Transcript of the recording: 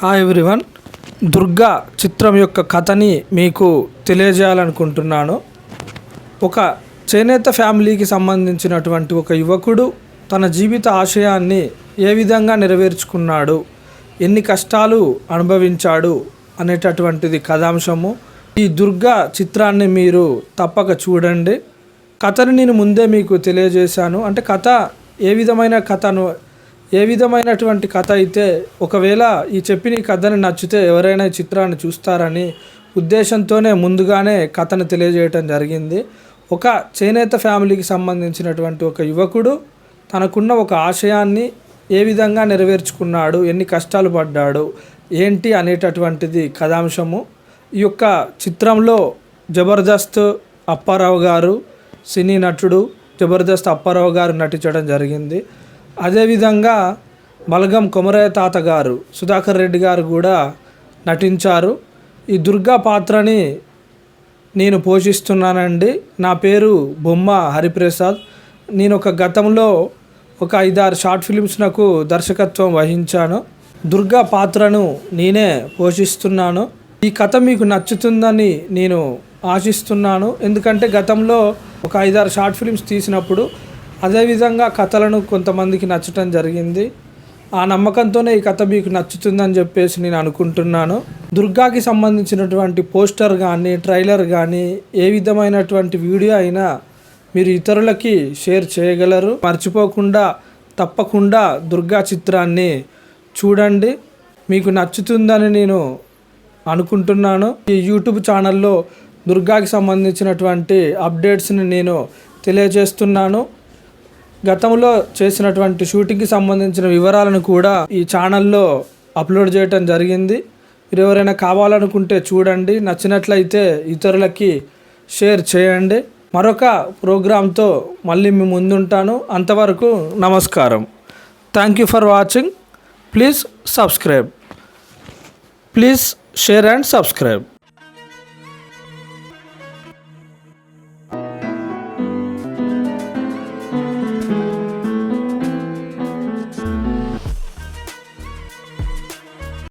Hi everyone Durga చిత్రం యొక్క కథని మీకు తెలియజేయాలనుకుంటున్నాను. ఒక చేనేత ఫ్యామిలీకి సంబంధించినటువంటి ఒక యువకుడు తన జీవిత ఆశయాన్ని ఏ విధంగా నెరవేర్చుకున్నాడు ఎన్ని కష్టాలు అనుభవించాడు అనేటటువంటిది కథాంశము. ఈ దుర్గా చిత్రాన్ని మీరు తప్పక చూడండి. కథని నేను ముందే మీకు తెలియజేశాను. అంటే కథ ఏ విధమైన కథను ఏ విధమైనటువంటి కథ అయితే ఒకవేళ ఈ చెప్పిన ఈ కథని నచ్చితే ఎవరైనా ఈ చిత్రాన్ని చూస్తారని ఉద్దేశంతోనే ముందుగానే కథను తెలియజేయటం జరిగింది. ఒక చేనేత ఫ్యామిలీకి సంబంధించినటువంటి ఒక యువకుడు తనకున్న ఒక ఆశయాన్ని ఏ విధంగా నెరవేర్చుకున్నాడు ఎన్ని కష్టాలు పడ్డాడు ఏంటి అనేటటువంటిది కథాంశము. ఈ యొక్క చిత్రంలో జబర్దస్త్ అప్పారావు గారు సినీ నటుడు జబర్దస్త్ అప్పారావు గారు నటించడం జరిగింది. అదేవిధంగా బలగం కొమరయ్య తాత గారు సుధాకర్ రెడ్డి గారు కూడా నటించారు. ఈ దుర్గా పాత్రని నేను పోషిస్తున్నానండి. నా పేరు బొమ్మ హరిప్రసాద్. నేను ఒక గతంలో ఒక ఐదారు షార్ట్ ఫిలిమ్స్ నాకు దర్శకత్వం వహించాను. దుర్గా పాత్రను నేనే పోషిస్తున్నాను. ఈ కథ మీకు నచ్చుతుందని నేను ఆశిస్తున్నాను. ఎందుకంటే గతంలో ఒక ఐదారు షార్ట్ ఫిలిమ్స్ తీసినప్పుడు అదేవిధంగా కథలను కొంతమందికి నచ్చటం జరిగింది. ఆ నమ్మకంతోనే ఈ కథ మీకు నచ్చుతుందని చెప్పేసి నేను అనుకుంటున్నాను. దుర్గాకి సంబంధించినటువంటి పోస్టర్ కానీ ట్రైలర్ కానీ ఏ విధమైనటువంటి వీడియో అయినా మీరు ఇతరులకి షేర్ చేయగలరు. మర్చిపోకుండా తప్పకుండా దుర్గా చిత్రాన్ని చూడండి. మీకు నచ్చుతుందని నేను అనుకుంటున్నాను. ఈ యూట్యూబ్ ఛానల్లో దుర్గాకి సంబంధించినటువంటి అప్డేట్స్ని నేను తెలియజేస్తున్నాను. గతంలో చేసినటువంటి షూటింగ్కి సంబంధించిన వివరాలను కూడా ఈ ఛానల్లో అప్లోడ్ చేయటం జరిగింది. మీరు ఎవరైనా కావాలనుకుంటే చూడండి నచ్చినట్లయితే ఇతరులకి షేర్ చేయండి. మరొక ప్రోగ్రాంతో మళ్ళీ మీ ముందుంటాను. అంతవరకు నమస్కారం. Thank you for watching. Please subscribe. Please share and subscribe.